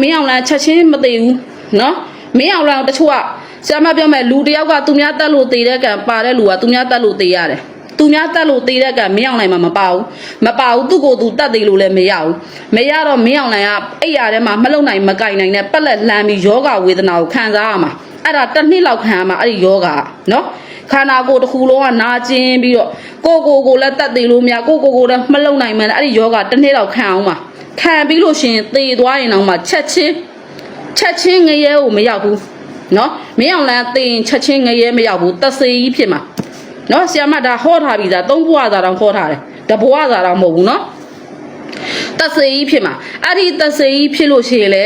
မင်းအောင်လန်ချက်ချင်းမသိဘူးနော်မင်းအောင်လန်တချို့ကဆရာမပြောမယ်လူတယောက်ကသူများတက်လို့တည်တဲ့ကံပါတဲ့လူကသူများတက်လို့တည်ရတယ်သူများတက်လို့တည်တဲ့ကံမင်းအောင်လိုင်မှာမပါဘူးမပါဘူးသူ့ကိုယ်သူတက်သေးလို့လည်းမရဘူးမရတော့မင်းအောင်လိုင်ကအဲ့ရထဲမှာမလုံနိုင်မကင်နိုင်တဲ့ပက်လက်လမ်းပြီးယောဂဝေဒနာကိုခံစားရမှာအဲ့ဒါတစ်နှစ်လောက်ခံရမှာအဲ့ဒီယောဂကနော်ခန္ဓာကိုယ်တစ်ခုလုံးကနာကျင်ပြီးတော့ကိုယ့်ကိုယ်ကိုလည်းတက်သေးလို့မရကိုယ့်ကိုယ်ကိုလည်းမလုံနိုင်မှန်းအဲ့ဒီယောဂတစ်နှစ်လောက်ခံအောင်မှာ ခံပြီးလို့ရှင်သေသွားရင်တော့မှချက်ချင်းချက်ချင်းငရဲကိုမရောက်ဘူးနော်မင်းအောင်လန်းသေရင်ချက်ချင်းငရဲမရောက်ဘူးတဆေကြီးဖြစ်မှာနော်ဆရာမဒါဟောထားပြီသားသုံးဘွားသားတောင်ဟောထားတယ်တဘွားသားတောင်မဟုတ်ဘူးနော်တဆေကြီးဖြစ်မှာအဲ့ဒီတဆေကြီးဖြစ်လို့ရှိရင်လေ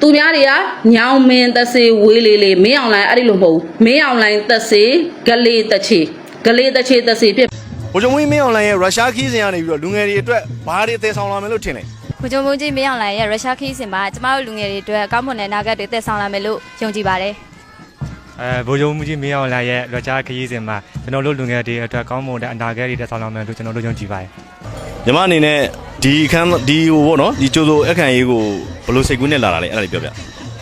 သူများတွေကညောင်မင်းတဆေဝေးလေးလေးမင်းအောင်လိုင်းအဲ့ဒီလိုမဟုတ်ဘူးမင်းအောင်လိုင်းတဆေဂလေးတချေဂလေးတချေတဆေဖြစ်ဘိုးချုပ်မင်းအောင်လိုင်းရဲ့ရုရှားခီးစဉ်ကနေပြီးတော့လူငယ်တွေအတွက်ဘာတွေအသေးဆောင်လာမယ်လို့ထင်လဲ ကိုကြုံမုံကြီးမင်းအောင်လှိုင်ရဲ့ရုရှားခီးစဉ်မှာကျမတို့လူငယ်တွေအတွက်ကောင်းမွန်တဲ့နာဂတ်တွေတက်ဆောင်လာမယ်လို့ယုံကြည်ပါတယ်အဲဗိုလ်ချုပ်မှုကြီးမင်းအောင်လှိုင်ရဲ့ရကြခရီးစဉ်မှာကျွန်တော်တို့လူငယ်တွေအတွက်ကောင်းမွန်တဲ့အနာဂတ်တွေတက်ဆောင်လာမယ်လို့ကျွန်တော်တို့ယုံကြည်ပါတယ်ညီမအနေနဲ့ဒီအခန်းဒီဟိုပေါ့နော်ဒီကျိုးစိုးအခန့်ရေးကိုဘယ်လိုစိတ်ကူးနဲ့လာတာလဲအဲ့ဒါလေးပြောပြ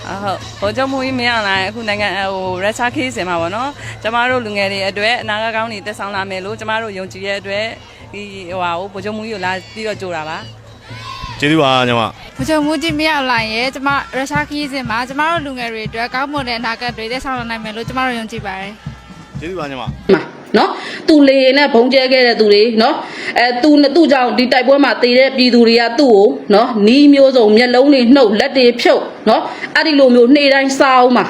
အဟုတ်ဟိုကြောင့်မို့ကြီးမင်းအောင်လာအခုနိုင်ငံဟိုရက်ချာခေးစင်မှာပေါ့နော်ကျမတို့လူငယ်တွေအတွက်အနာဂတ်ကောင်းတွေတက်ဆောင်လာမယ်လို့ကျမတို့ယုံကြည်ရဲ့အတွက်ဒီဟိုဟာဟိုဗိုလ်ချုပ်မှုကြီးကိုလာပြီးတော့ကြိုတာပါ ကျေးဇူးပါညီမဘုံချုံမူကြီးမြောက်လိုက်ရဲ့ကျမရုရှားခီးစဉ်မှာကျမတို့လူငယ်တွေအတွက်ကောင်းမွန်တဲ့အနာဂတ်တွေသက်ဆောင်နိုင်မယ်လို့ကျမတို့ယုံကြည်ပါတယ်ကျေးဇူးပါညီမမှာနော်သူလေနဲ့ဘုံကျဲခဲ့တဲ့သူတွေနော်အဲသူသူ့ကြောင့်ဒီတိုက်ပွဲမှာတည်တဲ့ပြည်သူတွေကသူ့ကိုနော်နီးမျိုးစုံမျက်လုံးတွေနှုတ်လက်တွေဖြုတ်နော်အဲ့ဒီလိုမျိုးနှိမ့်တိုင်းစားအောင်မှာ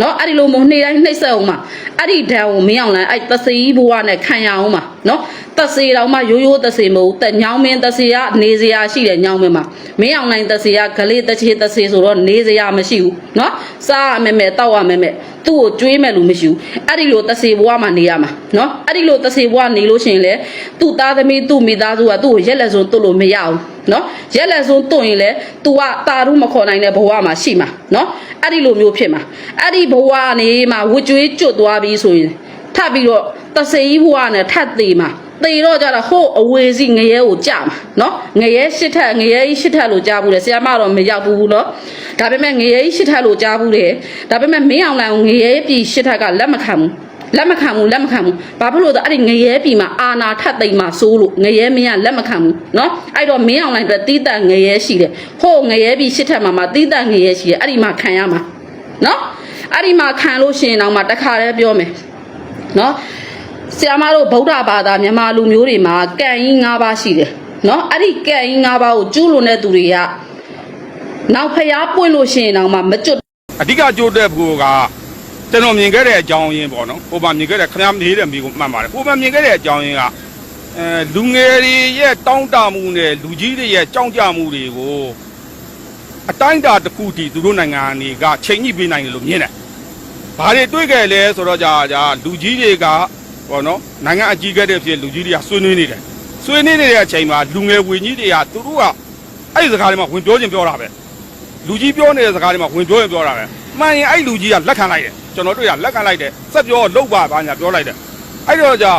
နော်အဲ့ဒီလိုမျိုးနှိမ့်တိုင်းနှိမ့်ဆက်အောင်မှာအဲ့ဒီဒဏ်ကိုမင်းအောင်လန်းအဲ့တစီဘွားနဲ့ခံရအောင်မှာနော်တစီတော်မှရိုးရိုးတစီမဟုတ်တက်ညောင်းမင်းတစီကနေစရာရှိတယ်ညောင်းမင်းမှာမင်းအောင်လိုင်းတစီကဂလေးတချေတစီဆိုတော့နေစရာမရှိဘူးနော်စားရမယ်မယ်တောက်ရမယ်မယ်သူ့ကိုကျွေးမယ်လို့မရှိဘူးအဲ့ဒီလိုတစီဘွားမှာနေရမှာနော်အဲ့ဒီလိုတစီဘွားနေလို့ရှိရင်လေသူ့သားသမီးသူ့မိသားစုကသူ့ကိုရက်လက်စုံတွတ်လို့မရဘူးနော်ရက်လက်စုံတွတ်ရင်လေ तू ကတာရုမခေါ်နိုင်တဲ့ဘဝမှာရှိမှာနော်အဲ့ဒီလိုမျိုးဖြစ်မှာအဲ့ဒီဘဝကနေမှာဝကြွေးကျွတ်သွားပြီဆိုရင်ထပ်ပြီးတော့တစီဘဝနဲ့ထပ်သေးမှာသေတော့ကြတော့ဟို့အဝေစီငရဲကိုကြာမှာနော်ငရဲရှစ်ထက်ငရဲကြီးရှစ်ထက်လို့ကြားဘူးလေဆရာမတော့မရောက်ဘူးနော်ဒါပေမဲ့ငရဲကြီးရှစ်ထက်လို့ကြားဘူးတယ်ဒါပေမဲ့မင်းအောင်လိုင်ကိုငရဲပြည်ရှစ်ထက်ကလက်မခံဘူးလက်မခံဘူးလက်မခံဘူးဘာဖြစ်လို့လဲအဲ့ဒီငရဲပြည်မှာအာနာထပ်သိမ်းမှာစိုးလို့ငရဲမင်းကလက်မခံဘူးနော်အဲ့တော့မင်းအောင်လိုင်အတွက်တီးတန့်ငရဲရှိတယ်ဟို့ငရဲပြည်ရှစ်ထက်မှာမှာတီးတန့်ငရဲရှိတယ်အဲ့ဒီမှာခံရမှာနော် အဲ့ဒီမှာခံလို့ရှိရင်တော့မှတခါတည်းပြောမယ်နော်ဆရာမတို့ဗုဒ္ဓဘာသာမြန်မာလူမျိုးတွေမှာကံကြီး၅ပါးရှိတယ်နော်အဲ့ဒီကံကြီး၅ပါးကိုကျူးလွန်တဲ့သူတွေကနောက်ဖျားပွင့်လို့ရှိရင်တော့မှမကျွတ်အဓိကကြိုးတဲ့ဘူကကျွန်တော်မြင်ခဲ့တဲ့အကြောင်းရင်းပေါ့နော်ဟိုမှာမြင်ခဲ့တဲ့ခင်ဗျားမေးတဲ့မိကိုမှန်ပါတယ်ဟိုမှာမြင်ခဲ့တဲ့အကြောင်းရင်းကအဲလူငယ်တွေရဲ့တောင်းတမှုနဲ့လူကြီးတွေရဲ့ကြောက်ကြမှုတွေကို အတိုင်းတာတစ်ခုတည်းသူတို့နိုင်ငံအနေကချိန်ညှိပေးနိုင်တယ်လို့မြင်တယ်။ဘာတွေတွေ့ခဲ့လဲဆိုတော့ကြာကြာလူကြီးတွေကပေါ့နော်နိုင်ငံအကြီးအကဲတွေဖြစ်လူကြီးတွေကဆွေးနွေးနေတယ်။ဆွေးနွေးနေတဲ့အချိန်မှာလူငယ်ဝင်ကြီးတွေကသူတို့ကအဲ့ဒီစကားတွေမှာဝင်ပြောခြင်းပြောတာပဲ။လူကြီးပြောနေတဲ့စကားတွေမှာဝင်ပြောရင်ပြောတာပဲ။မှန်ရင်အဲ့လူကြီးကလက်ခံလိုက်တယ်။ကျွန်တော်တို့ကလက်ခံလိုက်တယ်။စက်ပြောလုတ်ပါပါညာပြောလိုက်တယ်။အဲ့တော့ကြာ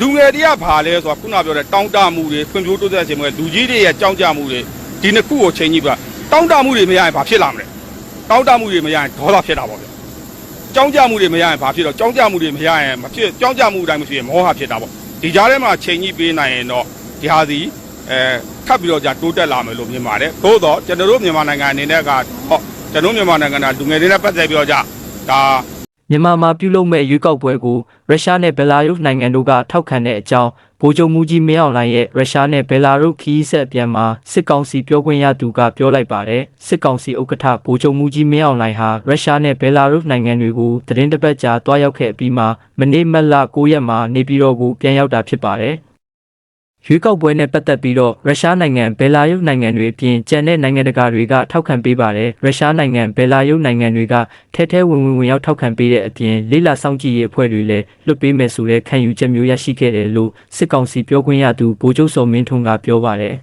လူငယ်တွေကဘာလဲဆိုတာခုနပြောတဲ့တောင်းတမှုတွေဖွံ့ဖြိုးတိုးတက်ခြင်းတွေလူကြီးတွေရဲ့ကြောက်ကြမှုတွေဒီနှစ်ခုကိုချိန်ကြည့်ပါ တောင်းတမှုတွေမရရင်ဘာဖြစ်လာမလဲတောင်းတမှုတွေမရရင်ဒေါသဖြစ်တာပေါ့ဗျကြောင်းကြမှုတွေမရရင်ဘာဖြစ်တော့ကြောင်းကြမှုတွေမရရင်မဖြစ်ကြောင်းကြမှုအတိုင်းမဖြစ်ရင်မောဟဖြစ်တာပေါ့ဒီကြားထဲမှာချိန်ကြည့်ပေးနိုင်ရင်တော့ဒီဟာစီအဲထပ်ပြီးတော့じゃတိုးတက်လာမယ်လို့မြင်ပါတယ်သို့တော့ကျွန်တော်တို့မြန်မာနိုင်ငံအနေနဲ့ကဟောကျွန်တော်တို့မြန်မာနိုင်ငံကလူငယ်တွေနဲ့ပတ်သက်ပြီးတော့じゃဒါ မြန်မာမှာပြုလုပ်မဲ့ရွေးကောက်ပွဲကိုရုရှားနဲ့ဘယ်လာရုစ်နိုင်ငံတို့ကထောက်ခံတဲ့အကြောင်းဗိုလ်ချုပ်မူကြီးမင်းအောင်လှိုင်ရဲ့ရုရှားနဲ့ဘယ်လာရုစ်ခီးဆက်အပြန်မှာစစ်ကောင်စီပြောခွင့်ရသူကပြောလိုက်ပါတယ်စစ်ကောင်စီဥက္ကဋ္ဌဗိုလ်ချုပ်မူကြီးမင်းအောင်လှိုင်ဟာရုရှားနဲ့ဘယ်လာရုစ်နိုင်ငံတွေကိုသတင်းတစ်ပတ်ကြာတွားရောက်ခဲ့ပြီးမှမနေ့မတ်လ9ရက်မှာနေပြည်တော်ကိုပြန်ရောက်တာဖြစ်ပါတယ် ရွေးကောက်ပွဲနဲ့ပတ်သက်ပြီးတော့ရုရှားနိုင်ငံဘယ်လာရုစ်နိုင်ငံတွေအပြင်ကျန်တဲ့နိုင်ငံတကာတွေကထောက်ခံပေးပါတယ်ရုရှားနိုင်ငံဘယ်လာရုစ်နိုင်ငံတွေကထဲထဲဝင်ဝင်ဝင်ရောက်ထောက်ခံပေးတဲ့အပြင်လေးလာစောင့်ကြည့်ရေးအဖွဲ့တွေလည်းလွတ်ပေးမယ်ဆိုတဲ့ခံယူချက်မျိုးရရှိခဲ့တယ်လို့စစ်ကောင်စီပြောခွင့်ရသူဗိုလ်ချုပ်စောမင်းထွန်းကပြောပါတယ်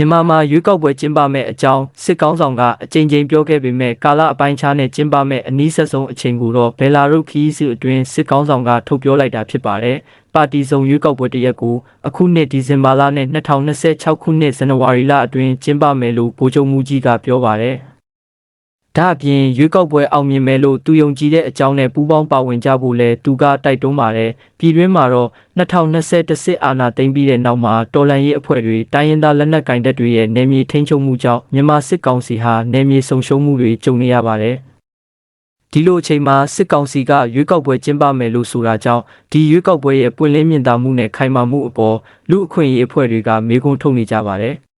မြန်မာမှာရွေးကောက်ပွဲကျင်းပမဲ့အကြောင်းစစ်ကောင်းဆောင်ကအကြိမ်ကြိမ်ပြောခဲ့ပေမဲ့ကာလအပိုင်းခြားနဲ့ကျင်းပမဲ့အနည်းဆက်ဆုံးအချိန်ကိုတော့ဘယ်လာရုစ်ခီးစုအတွင်းစစ်ကောင်းဆောင်ကထုတ်ပြောလိုက်တာဖြစ်ပါတယ်။ပါတီစုံရွေးကောက်ပွဲတစ်ရက်ကိုအခုနှစ်ဒီဇင်ဘာလနဲ့2026ခုနှစ်ဇန်နဝါရီလအတွင်းကျင်းပမယ်လို့ဗိုလ်ချုပ်မူကြီးကပြောပါတယ်။ ဒါအပြင်ရွေးကောက်ပွဲအောင်မြင်မယ်လို့သူယုံကြည်တဲ့အကြောင်းနဲ့ပူးပေါင်းပါဝင်ကြဖို့လဲသူကတိုက်တွန်းပါတယ်။ပြည်တွင်းမှာတော့2021စစ်အာဏာသိမ်းပြီးတဲ့နောက်မှာတော်လှန်ရေးအဖွဲ့တွေတိုင်းရင်းသားလက်နက်ကင်တပ်တွေရဲ့နယ်မြေထိန်းချုပ်မှုကြောင့်မြန်မာစစ်ကောင်စီဟာနယ်မြေဆုံရှုံမှုတွေကြုံနေရပါတယ်။ဒီလိုအချိန်မှာစစ်ကောင်စီကရွေးကောက်ပွဲကျင်းပမယ်လို့ဆိုတာကြောင့်ဒီရွေးကောက်ပွဲရဲ့ပွင့်လင်းမြင်သာမှုနဲ့ခိုင်မာမှုအပေါ်လူအခွင့်အရေးအဖွဲ့တွေကမေးခွန်းထုတ်နေကြပါတယ်။